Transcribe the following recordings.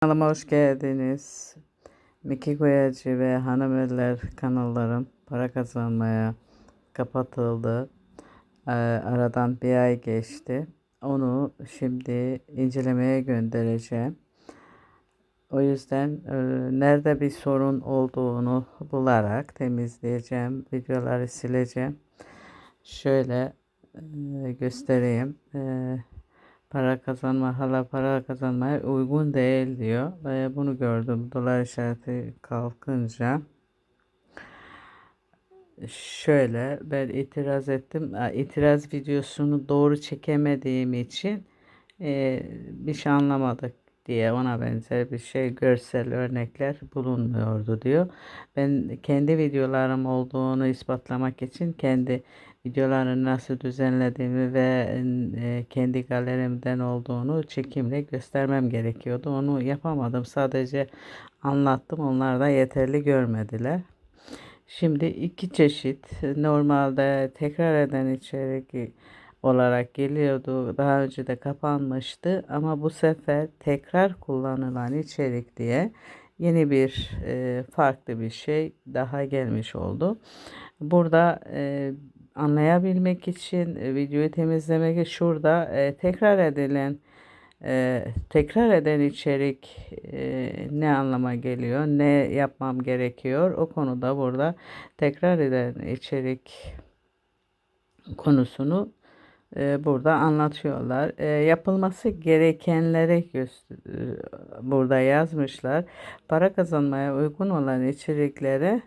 Kanalıma hoş geldiniz. Miki Koyacı ve Hanımeller kanallarım para kazanmaya kapatıldı. Ee, aradan bir ay geçti. Onu şimdi incelemeye göndereceğim. O yüzden e, nerede bir sorun olduğunu bularak temizleyeceğim. Videoları sileceğim. Şöyle e, göstereyim. E, para kazanma hala para kazanmaya uygun değil diyor. Ve bunu gördüm. Dolar işareti kalkınca şöyle ben itiraz ettim. İtiraz videosunu doğru çekemediğim için e, bir şey anlamadık diye ona benzer bir şey görsel örnekler bulunmuyordu diyor. Ben kendi videolarım olduğunu ispatlamak için kendi videolarını nasıl düzenlediğimi ve e, kendi galerimden olduğunu çekimle göstermem gerekiyordu. Onu yapamadım. Sadece anlattım. Onlar da yeterli görmediler. Şimdi iki çeşit normalde tekrar eden içerik olarak geliyordu. Daha önce de kapanmıştı ama bu sefer tekrar kullanılan içerik diye yeni bir e, farklı bir şey daha gelmiş oldu. Burada e, anlayabilmek için e, videoyu temizlemek şurada e, tekrar edilen e, tekrar eden içerik e, ne anlama geliyor, ne yapmam gerekiyor o konuda burada tekrar eden içerik konusunu e, burada anlatıyorlar. E, yapılması gerekenleri göster- e, burada yazmışlar. Para kazanmaya uygun olan içeriklere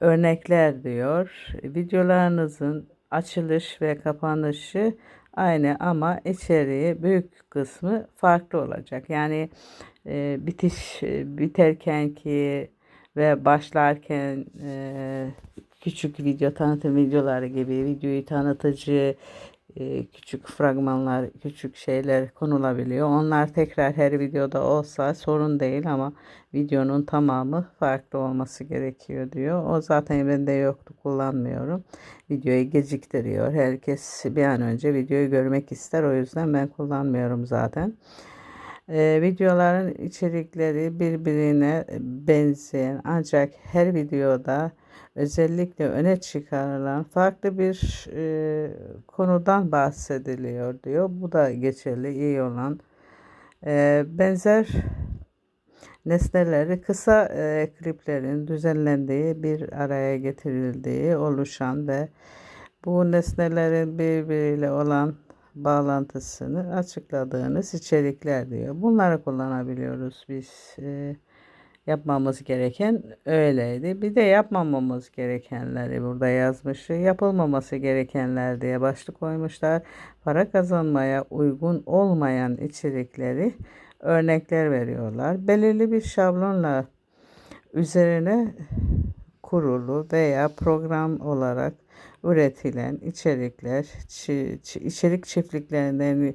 örnekler diyor. Videolarınızın açılış ve kapanışı aynı ama içeriği büyük kısmı farklı olacak. Yani e, bitiş e, biterken ki ve başlarken e, küçük video tanıtım videoları gibi videoyu tanıtıcı e, küçük fragmanlar, küçük şeyler konulabiliyor. Onlar tekrar her videoda olsa sorun değil ama videonun tamamı farklı olması gerekiyor diyor. O zaten bende yoktu, kullanmıyorum. Videoyu geciktiriyor. Herkes bir an önce videoyu görmek ister. O yüzden ben kullanmıyorum zaten. Ee, videoların içerikleri birbirine benzeyen ancak her videoda özellikle öne çıkarılan farklı bir e, konudan bahsediliyor diyor. Bu da geçerli, iyi olan. E, benzer nesneleri kısa e, kliplerin düzenlendiği, bir araya getirildiği, oluşan ve bu nesnelerin birbiriyle olan bağlantısını açıkladığınız içerikler diyor. Bunları kullanabiliyoruz biz. E, yapmamız gereken öyleydi. Bir de yapmamamız gerekenleri burada yazmış. Yapılmaması gerekenler diye başlık koymuşlar. Para kazanmaya uygun olmayan içerikleri örnekler veriyorlar. Belirli bir şablonla üzerine kurulu veya program olarak üretilen içerikler, içerik çiftliklerinden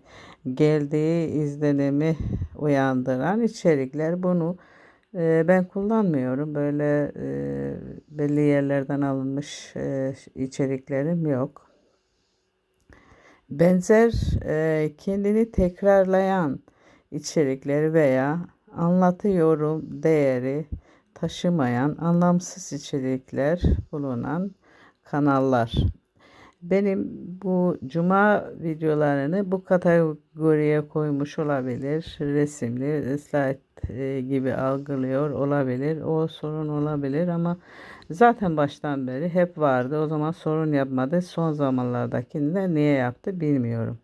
geldiği izlenimi uyandıran içerikler bunu e, ben kullanmıyorum. Böyle e, belli yerlerden alınmış e, içeriklerim yok. Benzer kendini tekrarlayan içerikleri veya anlatı yorum değeri taşımayan anlamsız içerikler bulunan kanallar. Benim bu cuma videolarını bu kategoriye koymuş olabilir. Resimli, slide e, gibi algılıyor olabilir. O sorun olabilir ama zaten baştan beri hep vardı. O zaman sorun yapmadı. Son zamanlardakinde niye yaptı bilmiyorum.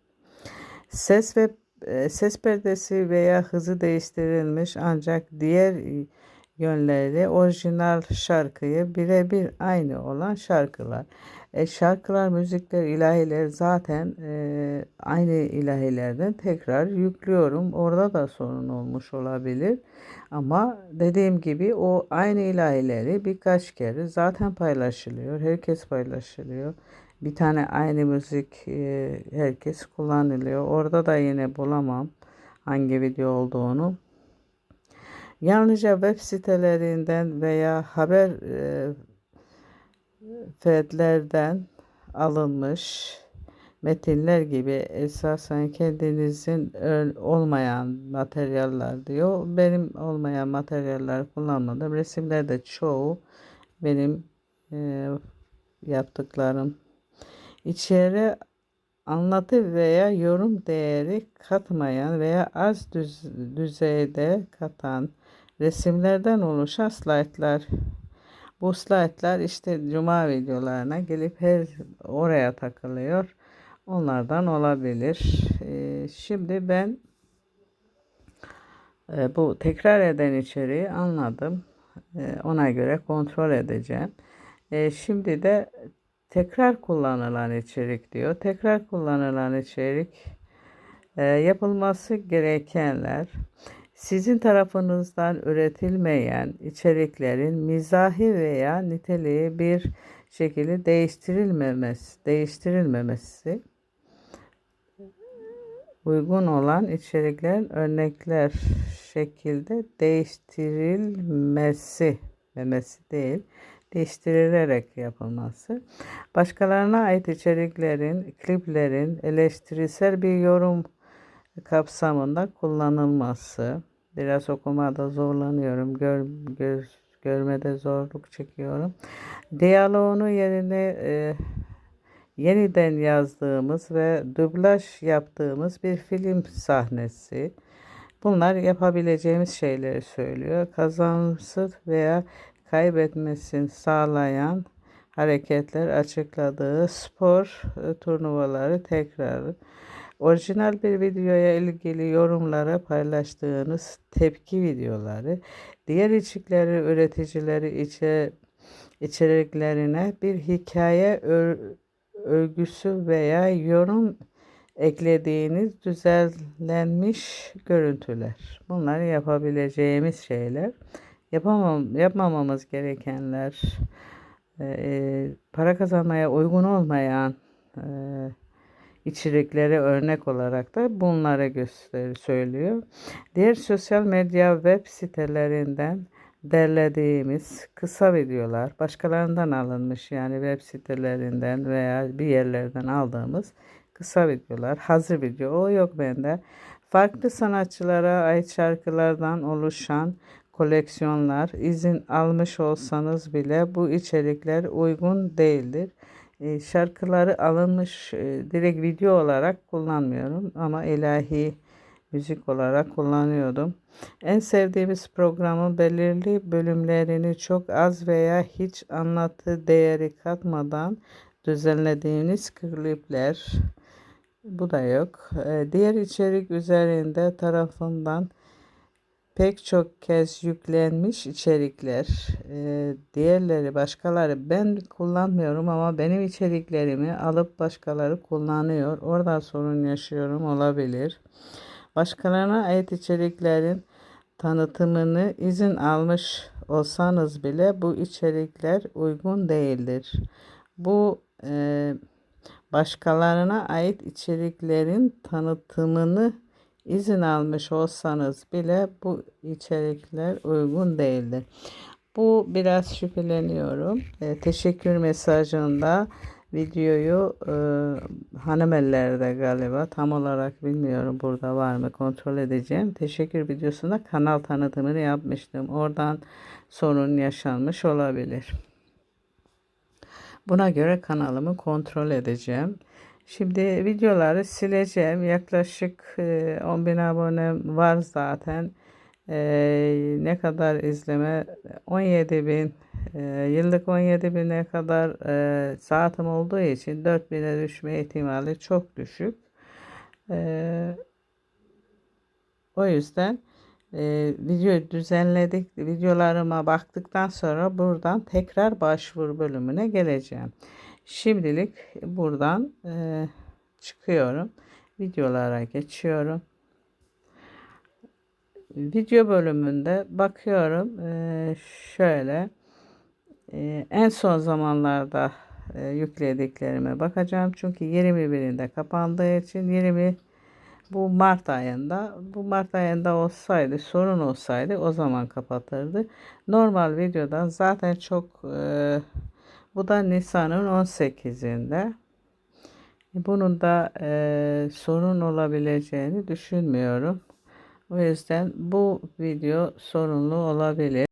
Ses ve e, ses perdesi veya hızı değiştirilmiş ancak diğer yönleri orijinal şarkıyı birebir aynı olan şarkılar. E, şarkılar, müzikler, ilahiler zaten e, aynı ilahilerden tekrar yüklüyorum. Orada da sorun olmuş olabilir. Ama dediğim gibi o aynı ilahileri birkaç kere zaten paylaşılıyor. Herkes paylaşılıyor. Bir tane aynı müzik e, herkes kullanılıyor. Orada da yine bulamam hangi video olduğunu. Yalnızca web sitelerinden veya haber e, fedlerden alınmış metinler gibi esasen kendinizin olmayan materyaller diyor. Benim olmayan materyaller kullanmadım. Resimlerde çoğu benim e, yaptıklarım. İçeri anlatı veya yorum değeri katmayan veya az düz, düzeyde katan resimlerden oluşan slaytlar. Bu slaytlar işte cuma videolarına gelip her oraya takılıyor. Onlardan olabilir. Ee, şimdi ben e, bu tekrar eden içeriği anladım. E, ona göre kontrol edeceğim. E, şimdi de tekrar kullanılan içerik diyor. Tekrar kullanılan içerik yapılması gerekenler sizin tarafınızdan üretilmeyen içeriklerin mizahi veya niteliği bir şekilde değiştirilmemesi, değiştirilmemesi uygun olan içeriklerin örnekler şekilde değiştirilmesi memesi değil değiştirilerek yapılması, başkalarına ait içeriklerin, kliplerin eleştirisel bir yorum kapsamında kullanılması. Biraz okumada zorlanıyorum, gör, gör, görmede zorluk çekiyorum. Diyaloğunu yerine e, yeniden yazdığımız ve dublaj yaptığımız bir film sahnesi. Bunlar yapabileceğimiz şeyleri söylüyor. Kazanımsız veya kaybetmesini sağlayan hareketler açıkladığı spor e, turnuvaları tekrarı. Orijinal bir videoya ilgili yorumlara paylaştığınız tepki videoları, diğer içerikleri üreticileri içe, içeriklerine bir hikaye ör, örgüsü veya yorum eklediğiniz düzenlenmiş görüntüler. Bunlar yapabileceğimiz şeyler. Yapamam, yapmamamız gerekenler, e, para kazanmaya uygun olmayan e, içeriklere örnek olarak da bunlara göster söylüyor. Diğer sosyal medya web sitelerinden derlediğimiz kısa videolar başkalarından alınmış yani web sitelerinden veya bir yerlerden aldığımız kısa videolar hazır video o yok bende farklı sanatçılara ait şarkılardan oluşan koleksiyonlar izin almış olsanız bile bu içerikler uygun değildir. E, şarkıları alınmış e, direkt video olarak kullanmıyorum ama ilahi müzik olarak kullanıyordum. En sevdiğimiz programın belirli bölümlerini çok az veya hiç anlatı değeri katmadan düzenlediğiniz klipler bu da yok. E, diğer içerik üzerinde tarafından pek çok kez yüklenmiş içerikler, e, diğerleri başkaları ben kullanmıyorum ama benim içeriklerimi alıp başkaları kullanıyor. Oradan sorun yaşıyorum olabilir. Başkalarına ait içeriklerin tanıtımını izin almış olsanız bile bu içerikler uygun değildir. Bu e, başkalarına ait içeriklerin tanıtımını izin almış olsanız bile bu içerikler uygun değildir. Bu biraz şüpheleniyorum. E, teşekkür mesajında videoyu e, hanımellerde galiba tam olarak bilmiyorum burada var mı kontrol edeceğim. Teşekkür videosunda kanal tanıtımını yapmıştım. Oradan sorun yaşanmış olabilir. Buna göre kanalımı kontrol edeceğim. Şimdi videoları sileceğim. Yaklaşık 10 bin abone var zaten. Ee, ne kadar izleme 17 bin e, yıllık 17 bine kadar e, saatim olduğu için 4 bine düşme ihtimali çok düşük. E, o yüzden e, video düzenledik videolarıma baktıktan sonra buradan tekrar başvuru bölümüne geleceğim. Şimdilik buradan e, çıkıyorum. Videolara geçiyorum. Video bölümünde bakıyorum. E, şöyle e, en son zamanlarda e, yüklediklerime bakacağım. Çünkü 21'inde kapandığı için 20 bu Mart ayında bu Mart ayında olsaydı sorun olsaydı o zaman kapatırdı. Normal videodan zaten çok e, bu da Nisan'ın 18'inde. Bunun da e, sorun olabileceğini düşünmüyorum. O yüzden bu video sorunlu olabilir.